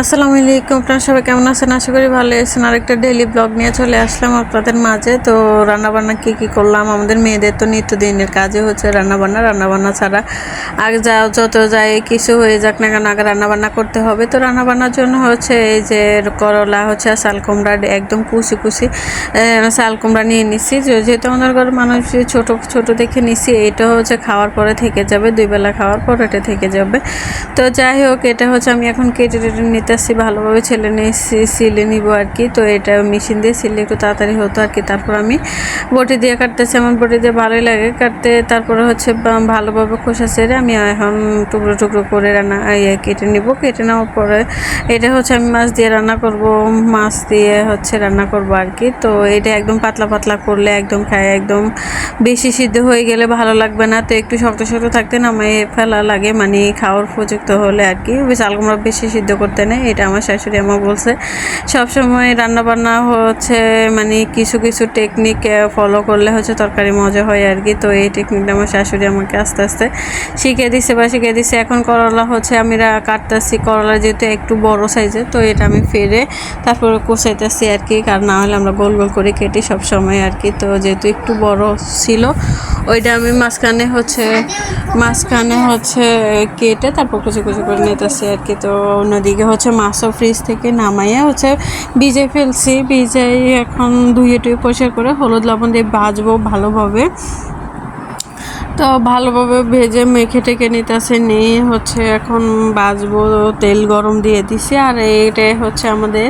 আসসালামু আলাইকুম। আপনারা সবাই কেমন আছেন? আশা করি ভালো আছেন। আরেকটা ডেইলি ব্লগ নিয়ে চলে আসলাম আপনাদের মাঝে। তো রান্নাবান্না কী কী করলাম? আমাদের মেয়েদের তো নিত্যদিনের কাজে হচ্ছে রান্নাবান্না। রান্নাবান্না ছাড়া আগে যা যত যায় কিছু হয়ে যাক না কেন, আগে রান্নাবান্না করতে হবে। তো রান্নাবান্নার জন্য হচ্ছে এই যে করলা হচ্ছে আর শাল কুমড়া একদম কুচি কুচি শাল কুমড়া নিয়ে নিচ্ছি যেহেতু আমাদের ঘরের মানুষ ছোট ছোট দেখে নিচ্ছি এটা হচ্ছে খাওয়ার পরে থেকে যাবে। দুই বেলা খাওয়ার পর এটা থেকে যাবে। তো যাই হোক, এটা হচ্ছে আমি এখন কেটে টেটে নিতেছি ভালোভাবে ছেলে নিয়ে সিলে নিব আর কি। তো এটা মেশিন দিয়ে সিলে একটু তাড়াতাড়ি হতো আর কি। তারপর আমি বটি দিয়ে কাটতেছি, আমার বটি দিয়ে ভালোই লাগে। কাটতে তারপরে হচ্ছে ভালোভাবে খোসা ছেড়ে আমি এখন টুকরো টুকরো করে রান্না ইয়ে কেটে নিব। কেটে নেওয়ার পরে এটা হচ্ছে আমি মাছ দিয়ে রান্না করব, মাছ দিয়ে হচ্ছে রান্না করব আর কি। তো এটা একদম পাতলা পাতলা করলে একদম খায়, একদম বেশি সিদ্ধ হয়ে গেলে ভালো লাগবে না। তো একটু শক্ত শক্ত থাকতে নামাই ফেলা লাগে মানে খাওয়ার উপযুক্ত হলে আর কি। চাল কুমড়া বেশি সিদ্ধ করতে নেই এটা আমার শাশুড়ি আমার বলছে। সবসময় রান্না বান্না হচ্ছে মানে কিছু কিছু টেকনিক ফলো করলে হচ্ছে তরকারি মজা হয় আর কি। তো এই টেকনিকটা আমার শাশুড়ি আমাকে আস্তে আস্তে শিখিয়ে দিছে বা শিখিয়ে দিছে। এখন করলা হচ্ছে আমি কাটতেছি, করলা যেহেতু একটু বড় সাইজের তো এটা আমি ফেরে তারপরে কষাইতেছি আর কি। কারণ না হলে আমরা গোল গোল করে কেটে সব সময় আর কি। তো যেহেতু একটু বড় ছিল ওইটা আমি মাঝখানে হচ্ছে মাঝখানে হচ্ছে কেটে তারপর কুচি কুচি করে নিতেছি আর কি। তো অন্যদিকে হচ্ছে মাছও ফ্রিজ থেকে নামাইয়ে হচ্ছে ভিজে ফেলছি। ভিজে এখন ধুয়ে টুয়ে পরিষ্কার করে হলুদ লবণ দিয়ে ভাজবো ভালোভাবে। তো ভালোভাবে ভেজে মেখে টেকে নিতেছে, নিয়ে হচ্ছে এখন বাজবো, তেল গরম দিয়ে দিছি। আর এটা হচ্ছে আমাদের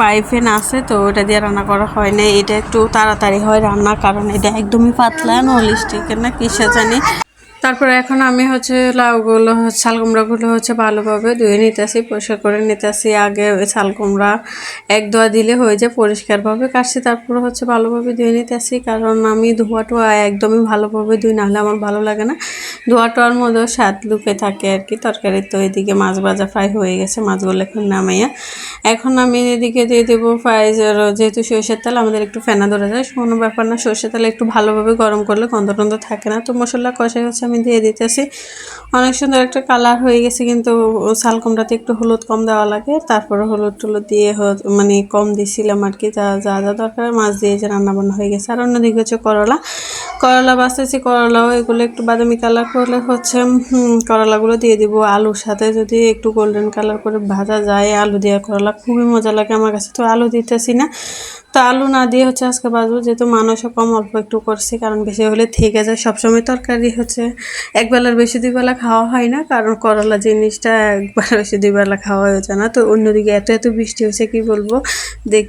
পাইফেন আছে, তো ওটা দিয়ে রান্না করা হয় না এটা একটু তাড়াতাড়ি হয় রান্না, কারণ এটা একদমই পাতলা নলিস্টিকের না, কিসে জানি। তারপরে এখন আমি হচ্ছে লাউগুলো হচ্ছে শাল কুমড়াগুলো হচ্ছে ভালোভাবে ধুয়ে নিতেছি, পরিষ্কার করে নিতেছি। আগে ওই শাল কুমড়া এক দোয়া দিলে হয়ে যায়, পরিষ্কারভাবে কাটছি, তারপরে হচ্ছে ভালোভাবে ধুয়ে নিতেছি। কারণ আমি ধোয়া টোয়া একদমই ভালোভাবে ধুই, নাহলে আমার ভালো লাগে না। ধোয়া টোয়ার মধ্যেও স্বাদ লুকে থাকে আর কি তরকারি তো এদিকে মাছ ভাজা ফ্রাই হয়ে গেছে, মাছগুলো এখন নামাইয়া। এখন আমি এদিকে দিয়ে দেবো ফ্রাই যেহেতু সরষের তেল, আমাদের একটু ফেনা ধরে যায়, কোনো ব্যাপার না। সরষের তেল একটু ভালোভাবে গরম করলে গন্ধ টন্ধ থাকে না। তো মশলা কষাই হচ্ছে আমি দিয়ে দিতেছি। অনেক সুন্দর একটা কালার হয়ে গেছে কিন্তু শাল কুমড়াতে একটু হলুদ কম দেওয়া লাগে। তারপরে হলুদ টুলুদ দিয়ে মানে কম দিছিলাম আর কি, যা যা যা দরকার, মাছ দিয়ে যে রান্না বান্না হয়ে গেছে। আর অন্যদিকে হচ্ছে করলা। করলা বাঁচতেছি করলাও এগুলো একটু বাদামি কালার করলে হচ্ছে করলাগুলো দিয়ে দিব আলুর সাথে। যদি একটু গোল্ডেন কালার করে ভাজা যায়, আলু দিয়ে করলা, খুবই মজা লাগে আমার কাছে। তো আলু দিতেছি না। তো আলু না দিয়ে হচ্ছে আজকে বাজবো যেহেতু মানুষও কম অল্প একটু করছি, কারণ বেশি হলে থেকে যায়। সবসময় তরকারি হচ্ছে একবেলার বেশি দুই বেলা খাওয়া হয় না, কারণ করলা জিনিসটা একবার বেশি দুই বেলা খাওয়া হয়েছে না। তো অন্যদিকে এত এত বৃষ্টি হয়েছে, কি বলব? দেখ